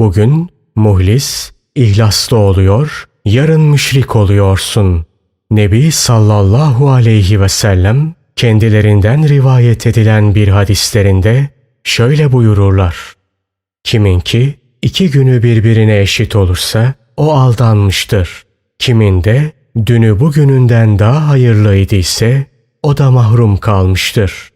Bugün muhlis, ihlaslı oluyor, yarın müşrik oluyorsun. Nebi sallallahu aleyhi ve sellem kendilerinden rivayet edilen bir hadislerinde şöyle buyururlar. Kiminki iki günü birbirine eşit olursa o aldanmıştır. Kimin de dünü bugününden daha hayırlıydı ise o da mahrum kalmıştır.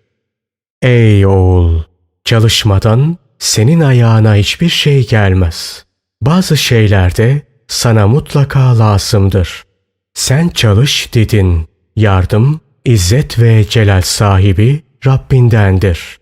Ey oğul! Çalışmadan senin ayağına hiçbir şey gelmez. Bazı şeyler de sana mutlaka lazımdır. Sen çalış dedin. Yardım, izzet ve celal sahibi Rabbindendir.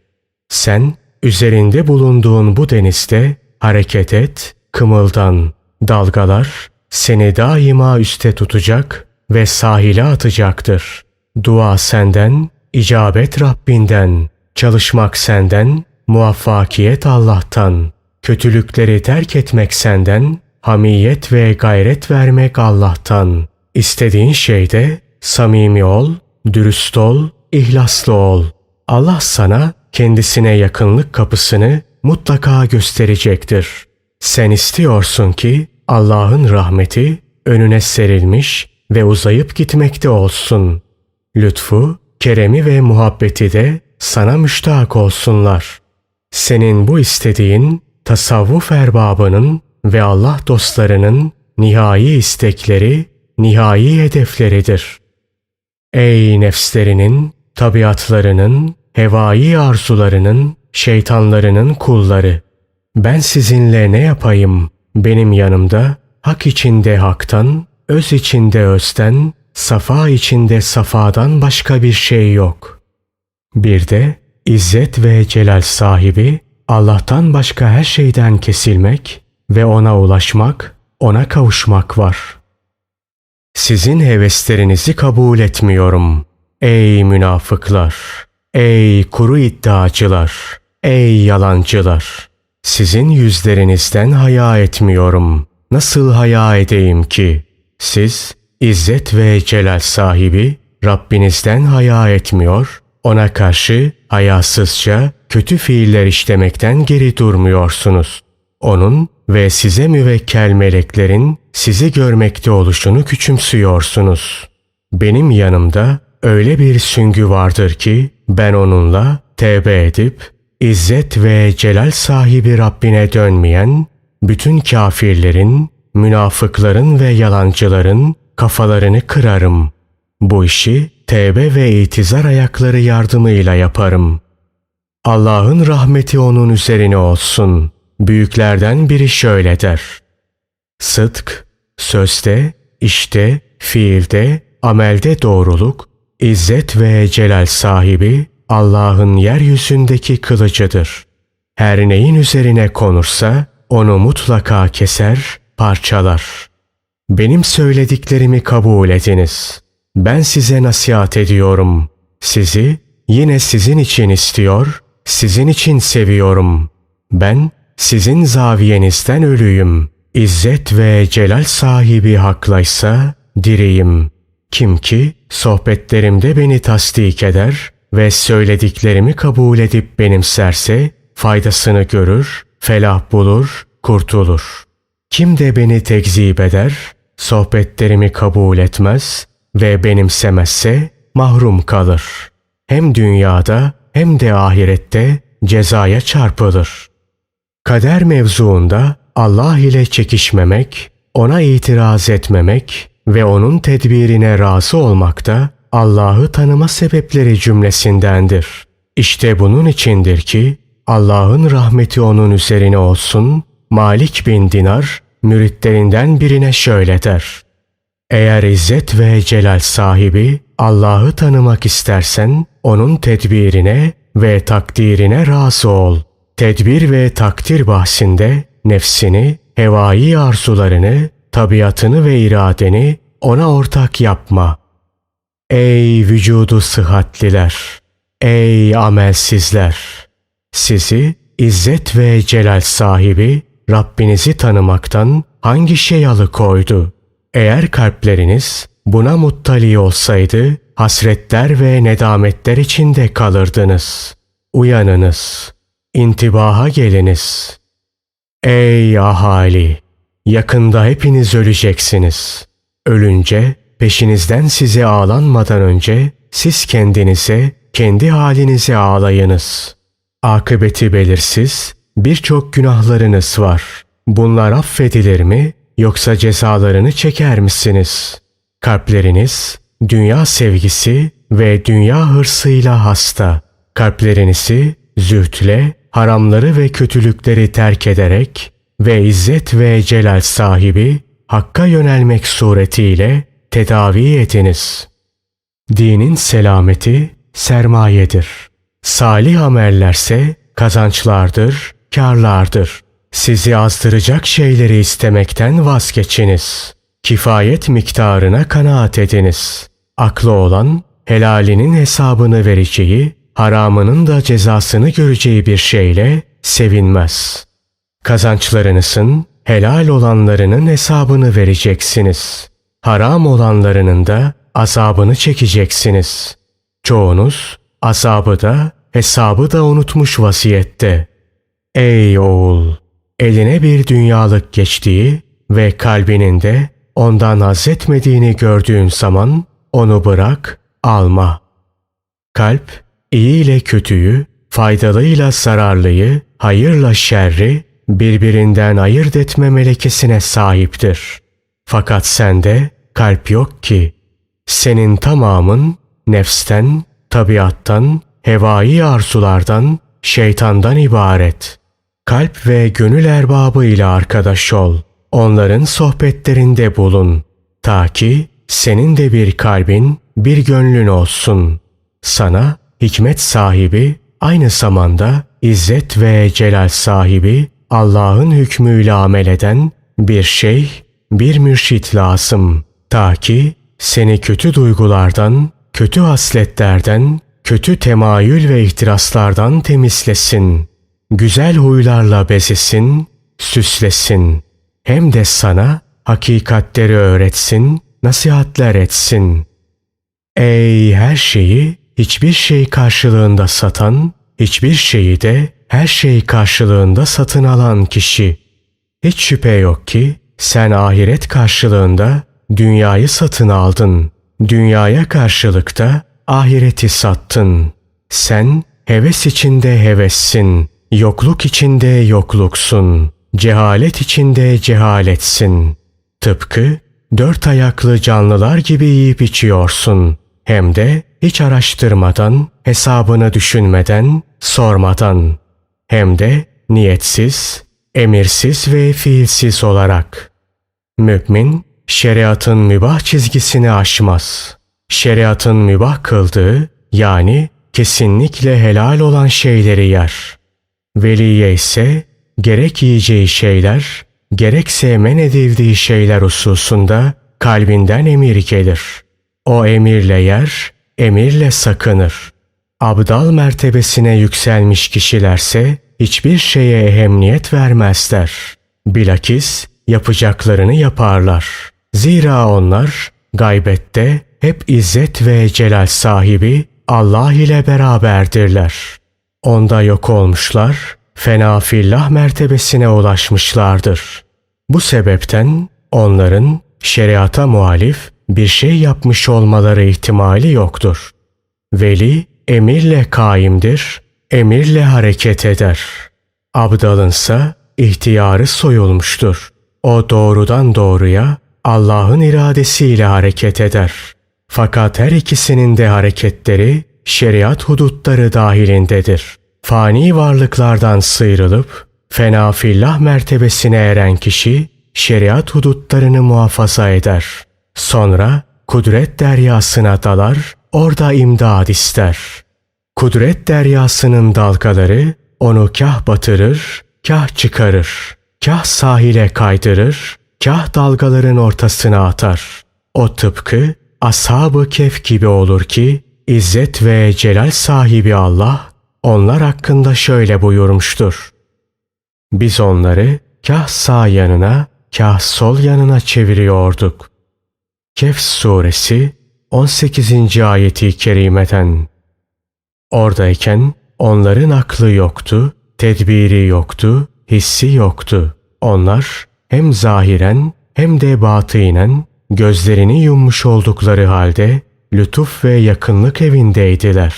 Sen üzerinde bulunduğun bu denizde hareket et, kımıldan. Dalgalar seni daima üste tutacak ve sahile atacaktır. Dua senden, icabet Rabbinden. Çalışmak senden, muvaffakiyet Allah'tan. Kötülükleri terk etmek senden, hamiyet ve gayret vermek Allah'tan. İstediğin şeyde samimi ol, dürüst ol, ihlaslı ol. Allah sana kendisine yakınlık kapısını mutlaka gösterecektir. Sen istiyorsun ki Allah'ın rahmeti önüne serilmiş ve uzayıp gitmekte olsun. Lütfu, keremi ve muhabbeti de sana müştak olsunlar. Senin bu istediğin tasavvuf erbabının ve Allah dostlarının nihai istekleri, nihai hedefleridir. Ey nefslerinin, tabiatlarının, hevai arzularının, şeytanlarının kulları! Ben sizinle ne yapayım? Benim yanımda hak içinde haktan, öz içinde özden, safa içinde safadan başka bir şey yok. Bir de İzzet ve celal sahibi Allah'tan başka her şeyden kesilmek ve ona ulaşmak, ona kavuşmak var. Sizin heveslerinizi kabul etmiyorum. Ey münafıklar! Ey kuru iddiacılar! Ey yalancılar! Sizin yüzlerinizden haya etmiyorum. Nasıl haya edeyim ki? Siz İzzet ve celal sahibi Rabbinizden haya etmiyor, ona karşı hayasızca kötü fiiller işlemekten geri durmuyorsunuz. Onun ve size müvekkel meleklerin sizi görmekte oluşunu küçümsüyorsunuz. Benim yanımda öyle bir süngü vardır ki ben onunla tevbe edip İzzet ve celal sahibi Rabbine dönmeyen bütün kafirlerin, münafıkların ve yalancıların kafalarını kırarım. Bu işi tevbe ve itizar ayakları yardımıyla yaparım. Allah'ın rahmeti onun üzerine olsun. Büyüklerden biri şöyle der. Sıdk, sözde, işte, fiilde, amelde doğruluk, izzet ve celal sahibi Allah'ın yeryüzündeki kılıcıdır. Her neyin üzerine konursa onu mutlaka keser, parçalar. Benim söylediklerimi kabul ediniz. Ben size nasihat ediyorum. Sizi yine sizin için istiyor, sizin için seviyorum. Ben sizin zaviyenizden ölüyüm. İzzet ve celal sahibi haklaysa diriyim. Kim ki sohbetlerimde beni tasdik eder ve söylediklerimi kabul edip benimserse faydasını görür, felah bulur, kurtulur. Kim de beni tekzip eder, sohbetlerimi kabul etmez ve benimsemezse mahrum kalır. Hem dünyada hem de ahirette cezaya çarpılır. Kader mevzuunda Allah ile çekişmemek, ona itiraz etmemek ve onun tedbirine razı olmak da Allah'ı tanıma sebepleri cümlesindendir. İşte bunun içindir ki Allah'ın rahmeti onun üzerine olsun, Malik bin Dinar müritlerinden birine şöyle der. Eğer izzet ve celal sahibi Allah'ı tanımak istersen onun tedbirine ve takdirine razı ol. Tedbir ve takdir bahsinde nefsini, hevai arzularını, tabiatını ve iradeni ona ortak yapma. Ey vücudu sıhhatliler! Ey amelsizler! Sizi izzet ve celal sahibi Rabbinizi tanımaktan hangi şey alıkoydu? Eğer kalpleriniz buna muttali olsaydı hasretler ve nedametler içinde kalırdınız. Uyanınız, intibaha geliniz. Ey ahali! Yakında hepiniz öleceksiniz. Ölünce peşinizden size ağlanmadan önce siz kendinize, kendi halinize ağlayınız. Akıbeti belirsiz, birçok günahlarınız var. Bunlar affedilir mi yoksa cezalarını çeker misiniz? Kalpleriniz dünya sevgisi ve dünya hırsıyla hasta. Kalplerinizi zühtle, haramları ve kötülükleri terk ederek ve izzet ve celal sahibi Hakk'a yönelmek suretiyle tedavi ediniz. Dinin selameti sermayedir. Salih amellerse kazançlardır, karlardır. Sizi azdıracak şeyleri istemekten vazgeçiniz. Kifayet miktarına kanaat ediniz. Aklı olan helalinin hesabını vereceği, haramının da cezasını göreceği bir şeyle sevinmez. Kazançlarınızın helal olanlarının hesabını vereceksiniz. Haram olanlarının da azabını çekeceksiniz. Çoğunuz azabı da hesabı da unutmuş vaziyette. Ey oğul! Eline bir dünyalık geçtiği ve kalbinin de ondan haz etmediğini gördüğün zaman onu bırak, alma. Kalp, iyi ile kötüyü, faydalıyla zararlıyı, hayırla şerri birbirinden ayırt etme melekesine sahiptir. Fakat sende kalp yok ki. Senin tamamın nefsten, tabiattan, hevai arzulardan, şeytandan ibaret. Kalp ve gönül erbabı ile arkadaş ol. Onların sohbetlerinde bulun. Ta ki senin de bir kalbin, bir gönlün olsun. Sana hikmet sahibi, aynı zamanda izzet ve celal sahibi, Allah'ın hükmüyle amel eden bir şey, bir mürşit lazım. Ta ki seni kötü duygulardan, kötü hasletlerden, kötü temayül ve ihtiraslardan temizlesin. Güzel huylarla bezesin, süslesin. Hem de sana hakikatleri öğretsin, nasihatler etsin. Ey her şeyi hiçbir şey karşılığında satan, hiçbir şeyi de her şey karşılığında satın alan kişi. Hiç şüphe yok ki sen ahiret karşılığında dünyayı satın aldın. Dünyaya karşılıkta ahireti sattın. Sen heves içinde hevessin. Yokluk içinde yokluksun. Cehalet içinde cehaletsin. Tıpkı dört ayaklı canlılar gibi yiyip içiyorsun. Hem de hiç araştırmadan, hesabını düşünmeden, sormadan. Hem de niyetsiz, emirsiz ve fiilsiz olarak. Mümin, şeriatın mübah çizgisini aşmaz. Şeriatın mübah kıldığı, yani kesinlikle helal olan şeyleri yer. Veliye ise gerek yiyeceği şeyler, gerekse men edildiği şeyler hususunda kalbinden emir gelir. O emirle yer, emirle sakınır. Abdal mertebesine yükselmiş kişilerse hiçbir şeye ehemmiyet vermezler. Bilakis yapacaklarını yaparlar. Zira onlar gaybette hep izzet ve celal sahibi Allah ile beraberdirler. Onda yok olmuşlar, fena fillah mertebesine ulaşmışlardır. Bu sebepten onların şeriata muhalif bir şey yapmış olmaları ihtimali yoktur. Veli emirle kaimdir, emirle hareket eder. Abdalınsa ihtiyarı soyulmuştur. O doğrudan doğruya Allah'ın iradesiyle hareket eder. Fakat her ikisinin de hareketleri şeriat hudutları dahilindedir. Fani varlıklardan sıyrılıp fena fillah mertebesine eren kişi şeriat hudutlarını muhafaza eder. Sonra kudret deryasına dalar, orada imdad ister. Kudret deryasının dalgaları onu kah batırır, kah çıkarır. Kah sahile kaydırır, kah dalgaların ortasına atar. O tıpkı ashab-ı kef gibi olur ki, İzzet ve celal sahibi Allah onlar hakkında şöyle buyurmuştur. Biz onları kah sağ yanına, kah sol yanına çeviriyorduk. Kehf suresi 18. ayeti kerimeden. Oradayken onların aklı yoktu, tedbiri yoktu, hissi yoktu. Onlar hem zahiren hem de batinen gözlerini yummuş oldukları halde lütuf ve yakınlık evindeydiler.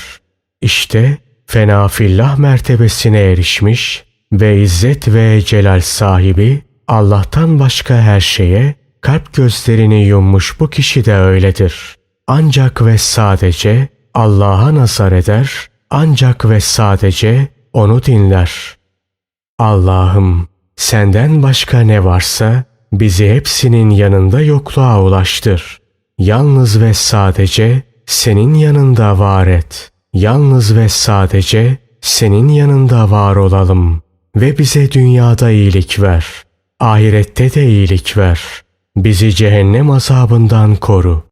İşte fenafillah mertebesine erişmiş ve izzet ve celal sahibi Allah'tan başka her şeye kalp gözlerini yummuş bu kişi de öyledir. Ancak ve sadece Allah'a nazar eder, ancak ve sadece onu dinler. Allah'ım senden başka ne varsa bizi hepsinin yanında yokluğa ulaştır. Yalnız ve sadece senin yanında var et. Yalnız ve sadece senin yanında var olalım ve bize dünyada iyilik ver. Ahirette de iyilik ver. Bizi cehennem azabından koru.